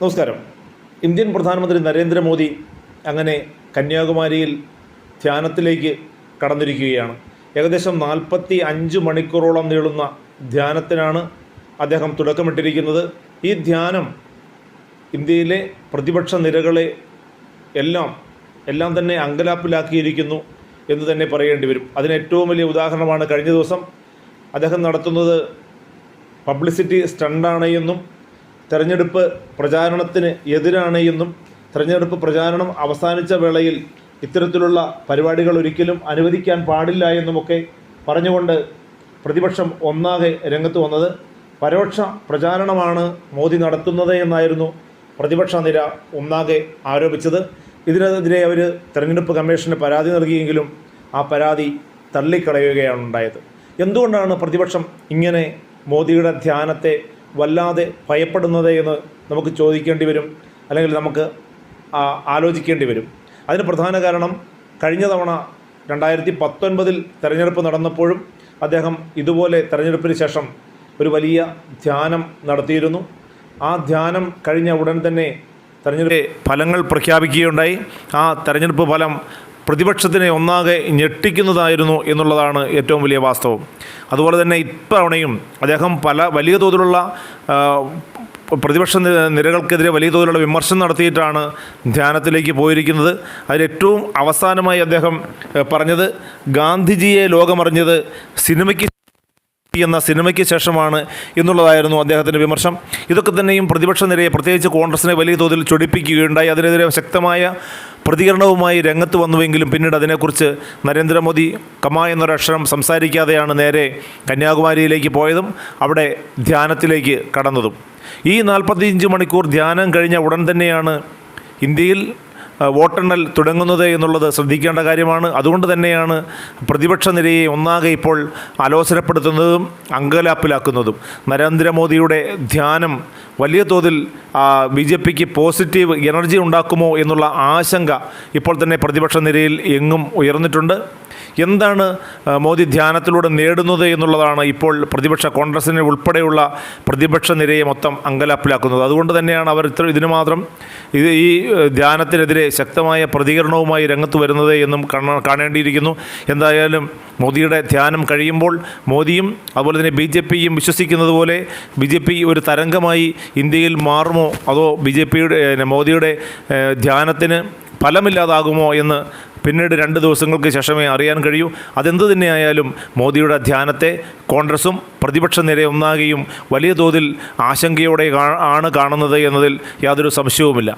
നമസ്കാരം. ഇന്ത്യൻ പ്രധാനമന്ത്രി നരേന്ദ്രമോദി അങ്ങനെ കന്യാകുമാരിയിൽ ധ്യാനത്തിലേക്ക് കടന്നിരിക്കുകയാണ്. ഏകദേശം നാൽപ്പത്തി അഞ്ച് മണിക്കൂറോളം നീളുന്ന ധ്യാനത്തിനാണ് അദ്ദേഹം തുടക്കമിട്ടിരിക്കുന്നത്. ഈ ധ്യാനം ഇന്ത്യയിലെ പ്രതിപക്ഷ നിരകളെ എല്ലാം എല്ലാം തന്നെ അങ്കലാപ്പിലാക്കിയിരിക്കുന്നു എന്ന് തന്നെ പറയേണ്ടി വരും. അതിന് ഏറ്റവും വലിയ ഉദാഹരണമാണ് കഴിഞ്ഞ ദിവസം. അദ്ദേഹം നടത്തുന്നത് പബ്ലിസിറ്റി സ്റ്റണ്ടാണ് എന്നും തെരഞ്ഞെടുപ്പ് പ്രചാരണത്തിന് എതിരാണ് എന്നും തെരഞ്ഞെടുപ്പ് പ്രചാരണം അവസാനിച്ച വേളയിൽ ഇത്തരത്തിലുള്ള പരിപാടികൾ ഒരിക്കലും അനുവദിക്കാൻ പാടില്ല എന്നുമൊക്കെ പറഞ്ഞുകൊണ്ട് പ്രതിപക്ഷം ഒന്നാകെ രംഗത്ത് വന്നത് പരോക്ഷ പ്രചാരണമാണ് മോദി നടത്തുന്നത് എന്നായിരുന്നു പ്രതിപക്ഷ നിര ഒന്നാകെ ആരോപിച്ചത്. ഇതിനെതിരെ അവർ തെരഞ്ഞെടുപ്പ് കമ്മീഷന് പരാതി നൽകിയെങ്കിലും ആ പരാതി തള്ളിക്കളയുകയാണ് ഉണ്ടായത്. എന്തുകൊണ്ടാണ് പ്രതിപക്ഷം ഇങ്ങനെ മോദിയുടെ ധ്യാനത്തെ വല്ലാതെ ഭയപ്പെടുന്നത് എന്ന് നമുക്ക് ചോദിക്കേണ്ടി വരും അല്ലെങ്കിൽ നമുക്ക് ആലോചിക്കേണ്ടി വരും. അതിന് പ്രധാന കാരണം കഴിഞ്ഞ തവണ രണ്ടായിരത്തി പത്തൊൻപതിൽ തെരഞ്ഞെടുപ്പ് നടന്നപ്പോഴും അദ്ദേഹം ഇതുപോലെ തെരഞ്ഞെടുപ്പിന് ശേഷം ഒരു വലിയ ധ്യാനം നടത്തിയിരുന്നു. ആ ധ്യാനം കഴിഞ്ഞ ഉടൻ തന്നെ തെരഞ്ഞെടുപ്പ് ഫലങ്ങൾ പ്രഖ്യാപിക്കുകയുണ്ടായി. ആ തെരഞ്ഞെടുപ്പ് ഫലം പ്രതിപക്ഷത്തിനെ ഒന്നാകെ ഞെട്ടിക്കുന്നതായിരുന്നു എന്നുള്ളതാണ് ഏറ്റവും വലിയ വാസ്തവം. അതുപോലെ തന്നെ ഇത്തവണയും അദ്ദേഹം പല വലിയ തോതിലുള്ള പ്രതിപക്ഷ നിരകൾക്കെതിരെ വലിയ തോതിലുള്ള വിമർശനം നടത്തിയിട്ടാണ് ധ്യാനത്തിലേക്ക് പോയിരിക്കുന്നത്. അതിൽ ഏറ്റവും അവസാനമായി അദ്ദേഹം പറഞ്ഞത് ഗാന്ധിജിയെ ലോകമറിഞ്ഞത് സിനിമയ്ക്ക് എന്ന സിനിമയ്ക്ക് ശേഷമാണ് എന്നുള്ളതായിരുന്നു അദ്ദേഹത്തിന്റെ വിമർശം ഇതൊക്കെ തന്നെയും പ്രതിപക്ഷ നിരയെ പ്രത്യേകിച്ച് കോൺഗ്രസിനെ വലിയ തോതിൽ ചൊടിപ്പിക്കുകയുണ്ടായി. അതിനെതിരെ ശക്തമായ പ്രതികരണവുമായി രംഗത്ത് വന്നുവെങ്കിലും പിന്നീട് അതിനെക്കുറിച്ച് നരേന്ദ്രമോദി കമ എന്നൊരക്ഷരം സംസാരിക്കാതെയാണ് നേരെ കന്യാകുമാരിയിലേക്ക് പോയതും അവിടെ ധ്യാനത്തിലേക്ക് കടന്നതും. ഈ നാൽപ്പത്തിയഞ്ച് മണിക്കൂർ ധ്യാനം കഴിഞ്ഞ ഉടൻ തന്നെയാണ് ഇന്ത്യയിൽ വോട്ടെണ്ണൽ തുടങ്ങുന്നത് എന്നുള്ളത് ശ്രദ്ധിക്കേണ്ട കാര്യമാണ്. അതുകൊണ്ട് തന്നെയാണ് പ്രതിപക്ഷ നിരയെ ഒന്നാകെ ഇപ്പോൾ അലോസരപ്പെടുത്തുന്നതും അങ്കലാപ്പിലാക്കുന്നതും. നരേന്ദ്രമോദിയുടെ ധ്യാനം വലിയ തോതിൽ ബി ജെ പിക്ക് പോസിറ്റീവ് എനർജി ഉണ്ടാക്കുമോ എന്നുള്ള ആശങ്ക ഇപ്പോൾ തന്നെ പ്രതിപക്ഷ നിരയിൽ എങ്ങും ഉയർന്നിട്ടുണ്ട്. എന്താണ് മോദി ധ്യാനത്തിലൂടെ നേടുന്നത് എന്നുള്ളതാണ് ഇപ്പോൾ പ്രതിപക്ഷ കോൺഗ്രസിനെ ഉൾപ്പെടെയുള്ള പ്രതിപക്ഷ നിരയെ മൊത്തം അങ്കലാപ്പിലാക്കുന്നത്. അതുകൊണ്ട് തന്നെയാണ് അവർ ഇത്ര ഇതിനു മാത്രം ഇത് ഈ ധ്യാനത്തിനെതിരെ ശക്തമായ പ്രതികരണവുമായി രംഗത്ത് വരുന്നത് എന്നും കാണ കാണേണ്ടിയിരിക്കുന്നു. എന്തായാലും മോദിയുടെ ധ്യാനം കഴിയുമ്പോൾ മോദിയും അതുപോലെ തന്നെ ബി ജെ പിയും വിശ്വസിക്കുന്നത് പോലെ ബി ജെ പി ഒരു തരംഗമായി ഇന്ത്യയിൽ മാറുമോ? അതോ ബി ജെ പിയുടെ മോദിയുടെ ധ്യാനത്തിന് ഫലമില്ലാതാകുമോ എന്ന് പിന്നീട് രണ്ട് ദിവസങ്ങൾക്ക് ശേഷമേ അറിയാൻ കഴിയൂ. അതെന്തു തന്നെയായാലും മോദിയുടെ ധ്യാനത്തെ കോൺഗ്രസും പ്രതിപക്ഷ നിര ഒന്നാകെയും വലിയ തോതിൽ ആശങ്കയോടെ ആണ് കാണുന്നത് എന്നതിൽ യാതൊരു സംശയവുമില്ല.